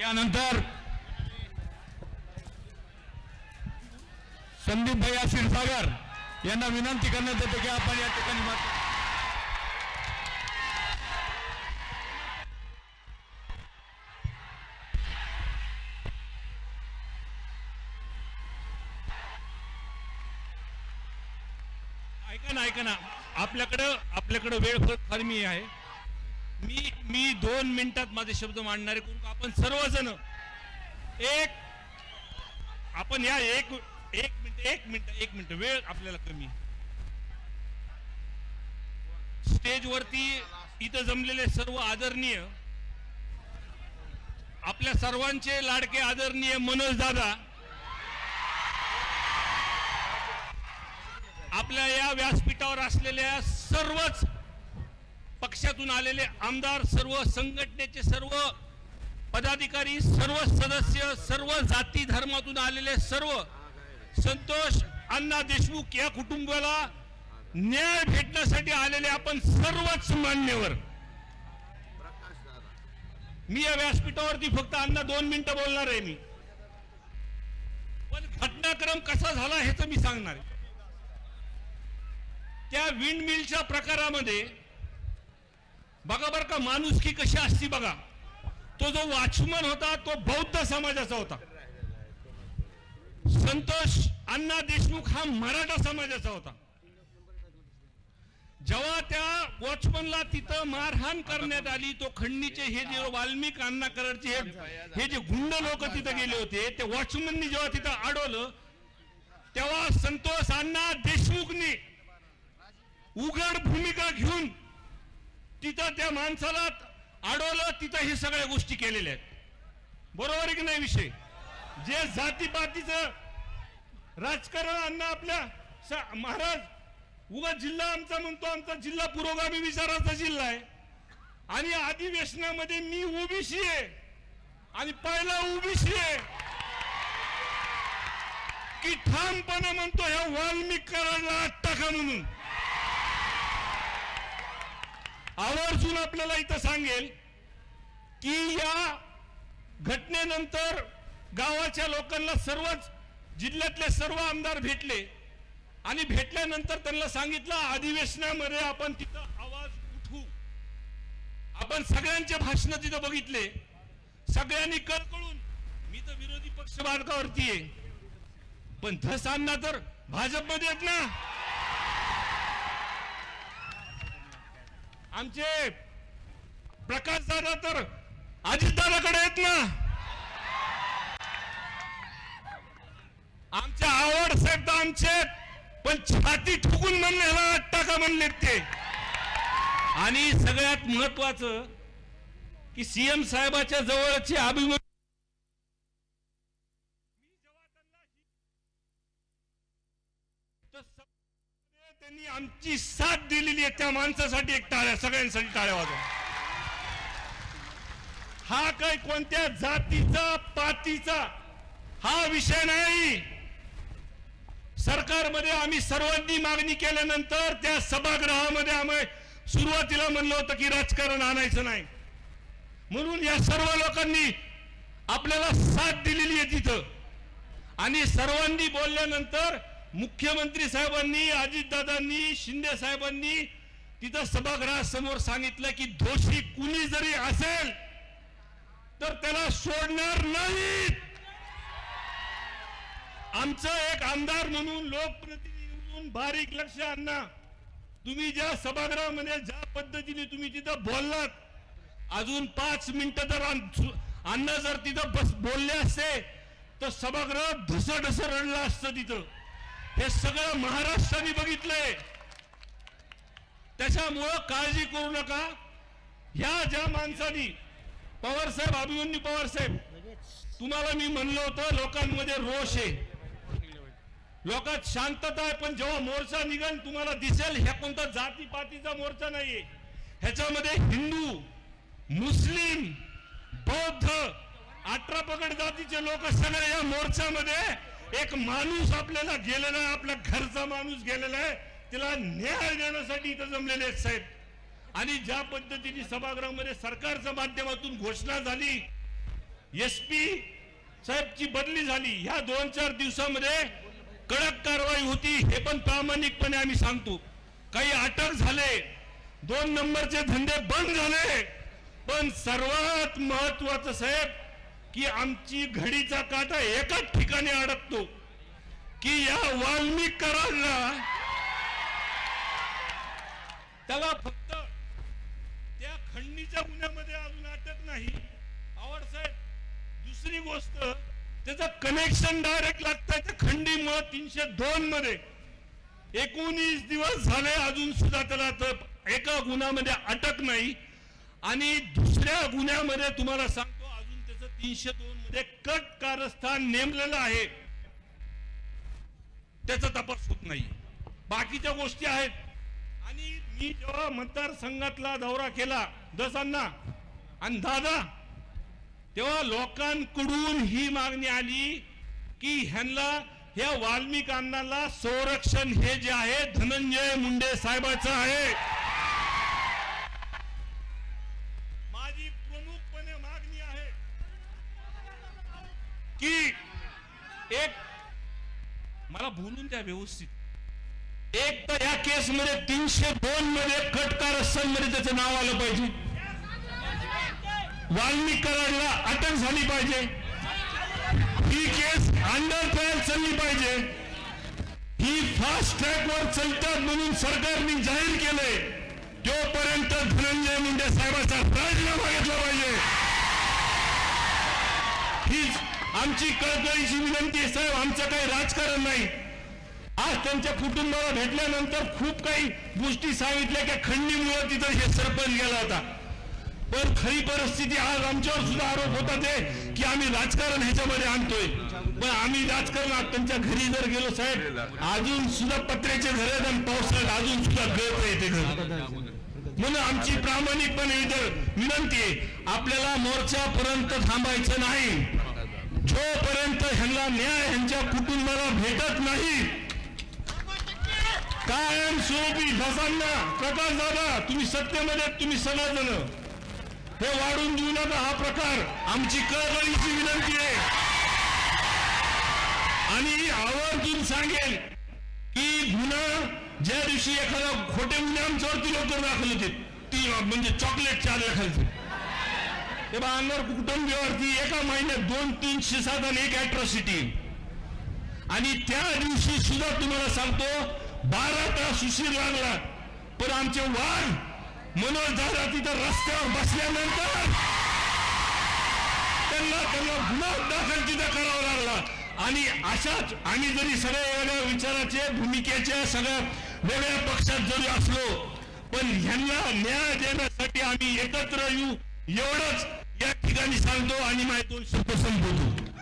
यानंतर संदीप भैया क्षीरसागर यांना विनंती करण्यात येते की आपण या ठिकाणी ऐका ना ऐका ना. आपल्याकडं आपल्याकडं वेळ फार फार आहे. मी मी दोन मिनिटात माझे शब्द मांडणारे करू आपण सर्वजण एक आपण या एक एक मिनिट एक मिनिट एक मिनिट. वेळ आपल्याला कमी स्टेजवरती इथं जमलेले सर्व आदरणीय आपल्या सर्वांचे लाडके आदरणीय मनोज दादा आपल्या या व्यासपीठावर असलेल्या सर्वच पक्षातून आलेले आमदार सर्व संघटनेचे सर्व पदाधिकारी सर्व सदस्य सर्व जाती धर्मातून आलेले सर्व संतोष अण्णा देशमुख या कुटुंबाला न्याय भेटण्यासाठी आलेले आपण सर्वच मान्यवर. मी या व्यासपीठावरती फक्त अण्णा दोन मिनिटं बोलणार आहे मी. पण घटनाक्रम कसा झाला ह्याच मी सांगणार आहे. त्या विंड मिलच्या प्रकारामध्ये बघा बरं का माणुसकी कशी असती बघा. तो जो वॉचमन होता तो बौद्ध समाजाचा होता. संतोष अण्णा देशमुख हा मराठा समाजाचा होता. जेव्हा त्या वॉचमनला तिथं मारहाण करण्यात आली तो खंडणीचे हे जे वाल्मिक अण्णा कराडचे हे हे जे गुंड लोक तिथं गेले होते ते वॉचमननी जेव्हा तिथं अडवलं तेव्हा संतोष अण्णा देशमुखने उघड भूमिका घेऊन तिथं त्या माणसाला अडवलं तिथं हे सगळ्या गोष्टी केलेल्या आहेत. बरोबर आहे की नाही विषय? जे जातीपातीचं राजकारण अण्णा आपल्या महाराज उगा जिल्हा आमचा म्हणतो आमचा जिल्हा पुरोगामी विचाराचा जिल्हा आहे. आणि अधिवेशनामध्ये मी ओबीसी आहे. आणि पहिला ओबीसी आहे. की ठामपणे म्हणतो ह्या वाल्मिक करायला आत म्हणून? आवर्जून आपल्याला इथं सांगेल की या घटनेनंतर गावाच्या लोकांना सर्वच जिल्ह्यातले सर्व आमदार भेटले आणि भेटल्यानंतर त्यांना सांगितलं अधिवेशनामध्ये आपण तिथं आवाज उठवू. आपण सगळ्यांचे भाषण तिथं बघितले. सगळ्यांनी कळकळून मी तर विरोधी पक्ष मार्गावरती आहे. पण धसांना तर भाजपमध्ये आहेत ना. आमचे प्रकाश दादा तर अजितदादाकडे आहेत ना. आमचे आवड साहेब तर आमचे पण छाती ठुकून म्हणले ह्याला टाका म्हणलेत ते? आणि सगळ्यात महत्वाचं की सीएम साहेबाच्या जवळचे अभिमान तर स- त्यांनी आमची साथ दिलेली आहे त्या माणसासाठी एक टाळ्या सगळ्यांसाठी टाळ्या वाजवा. हा काही कोणत्या जातीचा पातीचा हा विषय नाही. सरकारमध्ये आम्ही सर्वांनी मागणी केल्यानंतर त्या सभागृहामध्ये आम्ही सुरुवातीला म्हणलं होतं की राजकारण आणायचं नाही. म्हणून या सर्व लोकांनी आपल्याला साथ दिलेली आहे तिथं. आणि सर्वांनी बोलल्यानंतर मुख्यमंत्री साहेबांनी अजितदादांनी शिंदे साहेबांनी तिथं सभागृहासमोर सांगितलं की दोषी कुणी जरी असेल तर त्याला सोडणार नाहीत. आमचं एक आमदार म्हणून लोकप्रतिनिधी म्हणून बारीक लक्ष आणा. तुम्ही ज्या सभागृहामध्ये ज्या पद्धतीने तुम्ही तिथं बोललात अजून पाच मिनिटं जर आम- अण्णा जर तिथं बस बोलले असते तर सभागृह ढस रडलं असतं तिथं. हे सगळं महाराष्ट्राने बघितलंय. त्याच्यामुळं काळजी करू नका. ह्या ज्या माणसानी पवार साहेब अभिमन्यू पवार साहेब तुम्हाला मी म्हणलं होतं लोकांमध्ये रोष आहे. लोकात शांतता आहे पण जेव्हा मोर्चा निघेल तुम्हाला दिसेल ह्या कोणता जाती पातीचा मोर्चा नाहीये. ह्याच्यामध्ये हिंदू मुस्लिम बौद्ध अठरा पगड जातीचे लोक सगळे या मोर्चामध्ये एक माणूस आपल्याला गेलेला आहे आपला घरचा माणूस गेलेला आहे तिला न्याय देण्यासाठी इथं जमलेले आहेत साहेब. आणि ज्या पद्धतीने सभागृहामध्ये सरकारच्या माध्यमातून घोषणा झाली एस पी साहेबची बदली झाली ह्या दोन चार दिवसामध्ये कडक कारवाई होती हे पण प्रामाणिकपणे आम्ही सांगतो. काही अटक झाले दोन नंबरचे धंदे बंद झाले पण सर्वात महत्वाचं साहेब की आमची घडीचा काटा एकाच ठिकाणी अडकतो. की या वाल्मिक कराडला त्याला फक्त त्या खंडणीच्या गुन्ह्यामध्ये अजून अटक नाही. आवड साहेब दुसरी गोष्ट त्याचं कनेक्शन डायरेक्ट लागतंय त्या खंडीमुळे तीनशे दोन मध्ये. एकोणीस दिवस झाले अजून सुद्धा त्याला तर एका गुन्ह्यामध्ये अटक नाही. आणि दुसऱ्या गुन्ह्यामध्ये तुम्हाला सांग तीनशे दोन मध्ये कट कारस्थान नेमलेलं आहे. त्याचा तपास होत नाही. बाकीच्या गोष्टी आहेत. आणि मी जेव्हा मतदारसंघातला दौरा केला दसांना आणि दादा तेव्हा लोकांकडून ही मागणी आली की ह्यांना ह्या वाल्मिकांना संरक्षण हे जे आहे धनंजय मुंडे साहेबाचं आहे. माझी प्रमुखपणे मागणी आहे की एक मला बोलून द्या व्यवस्थित. एक तर या केस मध्ये तीनशे दोन मध्ये खटकारमध्ये त्याचं नाव आलं पाहिजे. वाल्मिक कराडला अटक झाली पाहिजे. ही केस अंडर ट्रायल चालली पाहिजे. ही फास्ट ट्रॅक वर चालतात म्हणून सरकारने जाहीर केलंय. तोपर्यंत धनंजय मुंडे साहेबाचा राजीनामा घेतला पाहिजे. ही आमची कळकळीची विनंती आहे साहेब आमचं काही राजकारण नाही. आज त्यांच्या कुटुंबाला भेटल्यानंतर खूप काही गोष्टी सांगितल्या की खंडीमुळे तिथं हे सरपंच गेला होता. पण खरी परिस्थिती आज आमच्यावर सुद्धा आरोप होता ते की आम्ही राजकारण ह्याच्यामध्ये आणतोय. पण आम्ही राजकारणात त्यांच्या घरी जर गेलो साहेब अजून सुद्धा पत्र्याचे घर आहेत आणि पावसाळ्यात अजून सुद्धा गळत आहे ते घर. म्हणून आमची प्रामाणिकपणे विनंती आहे आपल्याला मोर्चापर्यंत थांबायचं नाही. जोपर्यंत ह्यांना न्याय ह्यांच्या कुटुंबाला भेटत नाही कायम स्वरूपी ढसांना प्रकाश दादा तुम्ही सत्तेमध्ये तुम्ही सगळेजण हे वाढून देऊ नका हा प्रकार आमची कळकळीची विनंती आहे. आणि आवर्जून सांगेल की गुन्हा ज्या दिवशी एखादा खोटे गुन्हे आमच्यावरती लवकर दाखल होते ती म्हणजे चॉकलेट चार खालचे तेव्हा अंगावर कुटुंबीवरती एका महिन्यात दोन तीनशे सात आणि एक अॅट्रॉसिटी आणि त्या दिवशी सुद्धा तुम्हाला सांगतो बारा तास उशीर लागला. पण आमचे वाघ मनोज दादा तिथं रस्त्यावर बसल्यानंतर त्यांना त्यांना गुन्हा दाखल तिथं करावा लागला. आणि अशाच आम्ही जरी सगळ्या वेगळ्या विचाराचे भूमिकेच्या सगळ्या वेगळ्या पक्षात जरी असलो पण ह्यांना न्याय देण्यासाठी आम्ही एकत्र येऊ एवढंच. या ठिकाणी सांगतो आणि माझे दोन शब्द संपवतो.